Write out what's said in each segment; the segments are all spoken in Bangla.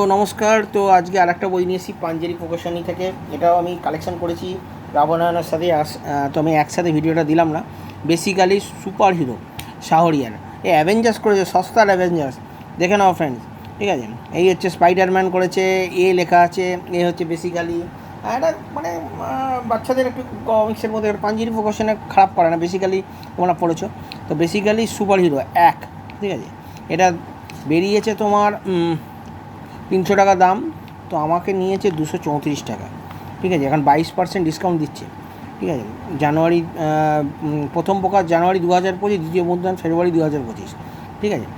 তো নমস্কার, তো আজকে আর একটা বই নিয়েছি পাঞ্জেরি প্রকাশনী থেকে। এটাও আমি কালেকশন করেছি রাবণায়নের সাথে আস- তো আমি একসাথে ভিডিওটা দিলাম না। Basically super hero Shahriar. এই অ্যাভেঞ্জার্স করেছে, সস্তার অ্যাভেঞ্জার্স দেখে নাও ফ্রেন্ডস ঠিক আছে? এই হচ্ছে স্পাইডারম্যান করেছে, এ লেখা আছে, এ হচ্ছে বেসিক্যালি এটা মানে বাচ্চাদের একটু কমিক্সের মধ্যে, পাঞ্জেরি প্রকাশনে খারাপ করে না। বেসিক্যালি তোমরা পড়েছো। তো বেসিক্যালি সুপার হিরো এক, ঠিক আছে? এটা বেরিয়েছে তোমার তিনশো টাকা দাম, তো আমাকে নিয়েছে দুশো চৌত্রিশ টাকা। ঠিক আছে? এখন বাইশ পার্সেন্ট ডিসকাউন্ট দিচ্ছে। ঠিক আছে? জানুয়ারি প্রথম প্রকাশ জানুয়ারি দু হাজার পঁচিশ, দ্বিতীয় মুদ্রণ ফেব্রুয়ারি দু হাজার পঁচিশ। ঠিক আছে?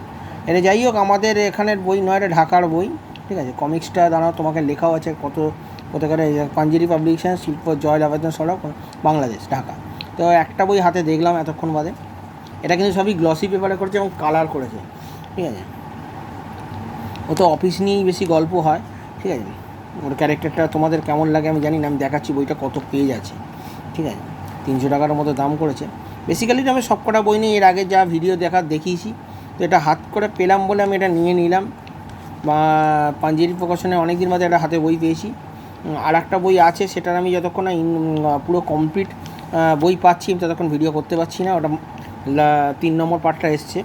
এটা যাই হোক, আমাদের এখানের বই নয়, এটা ঢাকার বই। ঠিক আছে? কমিক্সটা দাঁড়াও, তোমাকে লেখাও আছে কত কোথাকার পাঞ্জেরি পাবলিকেশন, শিল্প, জয় আবেদন সড়ক, বাংলাদেশ, ঢাকা। তো একটা বই হাতে দেখলাম এতক্ষণ বাদে। এটা কিন্তু সবই গ্লসি পেপারে করেছে এবং কালার করেছে। ঠিক আছে? ও তো অফিস নিয়েই বেশি গল্প হয়, ঠিক আছে? ওর ক্যারেক্টারটা তোমাদের কেমন লাগে আমি জানি না, আমি দেখাচ্ছি বইটা কত পেজ আছে, ঠিক আছে? তিনশো টাকার মতো দাম করেছে। বেসিক্যালি আমি সব কটা বই নিয়ে এর আগে যা ভিডিও দেখা, দেখিয়েছি। তো এটা হাত করে পেলাম বলে আমি এটা নিয়ে নিলাম। বা পাঞ্জেরি প্রকাশনে অনেক দিন বাদে একটা হাতে বই পেয়েছি। আর একটা বই আছে, সেটার আমি যতক্ষণ না পুরো কমপ্লিট বই পাচ্ছি ততক্ষণ ভিডিও করতে পারছি না। ওটা তিন নম্বর পার্টটা এসছে।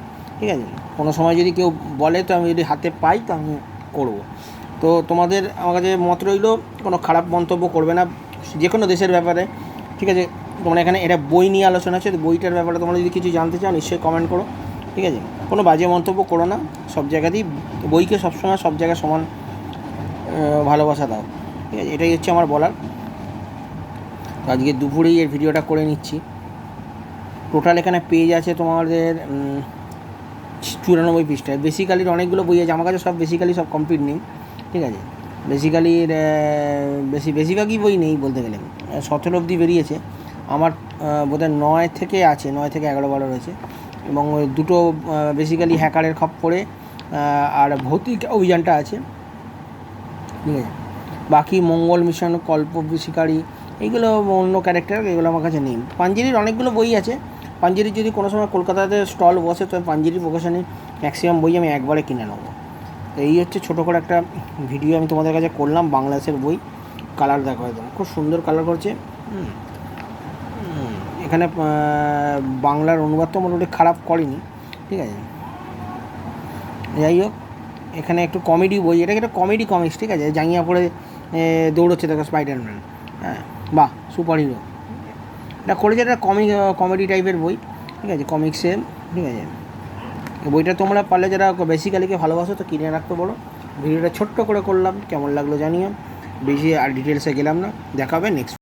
ঠিক আছে? কোনো সময় যদি কেউ বলে, তো আমি যদি হাতে পাই, তো আমি করব। তো তোমাদের, আমার কাছে মত রইল, কোনো খারাপ মন্তব্য করবে না যে কোনো দেশের ব্যাপারে, ঠিক আছে? তোমরা এখানে এটা বই নিয়ে আলোচনা আছে বইটার ব্যাপারে তোমরা যদি কিছু জানতে চাও, নিশ্চয়ই কমেন্ট করো, ঠিক আছে? কোনো বাজে মন্তব্য করো না, সব জায়গাতেই বইকে সবসময় সব জায়গায় সমান ভালোবাসা দাও, ঠিক আছে? এটাই হচ্ছে আমার বলার। আজকে দুপুরেই এর ভিডিওটা করে নিচ্ছি। টোটাল এখানে পেজ আছে তোমাদের চুরানব্বই পৃষ্ঠায় বেসিক্যালির অনেকগুলো বই আছে আমার কাছে সব বেসিক্যালি সব কমপ্লিট নেই ঠিক আছে? বেসিক্যালির বেশি বেশিরভাগই বই নেই বলতে গেলে। সতেরো অবধি বেরিয়েছে। আমার বোধহয় নয় থেকে আছে নয় থেকে এগারো বারো রয়েছে। এবং দুটো বেসিক্যালি হ্যাকারের খপ্পরে আহ, আর ভৌতিক অভিযানটা আছে। ঠিক আছে? বাকি মঙ্গল মিশন কল্প শিকারী এইগুলো অন্য ক্যারেক্টার এগুলো আমার কাছে নেই। পাঞ্জেরির অনেকগুলো বই আছে। পাঞ্জেরির যদি কোনো সময় কলকাতাতে স্টল বসে তো পাঞ্জেরি প্রকাশনে ম্যাক্সিমাম বই আমি একবারে কিনে নেব। তো এই হচ্ছে ছোটো করে একটা ভিডিও আমি তোমাদের কাছে করলাম বাংলাদেশের বই কালার দেখো একদম। খুব সুন্দর কালার করছে। এখানে বাংলার অনুবাদ তো মোটামুটি খারাপ করেনি ঠিক আছে? যাই হোক এখানে একটু কমেডি বই এটা একটা কমেডি কমিক্স ঠিক আছে? জাঙ্গিয়া পরে এ, দৌড়চ্ছে দেখো স্পাইডারম্যান হ্যাঁ? বাহ সুপার হিরো এটা করেছে একটা কমিক কমেডি টাইপের বই, ঠিক আছে কমিক্সে ঠিক আছে। বইটা তোমরা পারলে যারা বেসিক্যালিকে ভালোবাসো তো কিনে রাখতে বলো। ভিডিওটা ছোট্ট করে করলাম, কেমন লাগল জানিও। বেশি আর ডিটেলসে গেলাম না। দেখাবে নেক্সট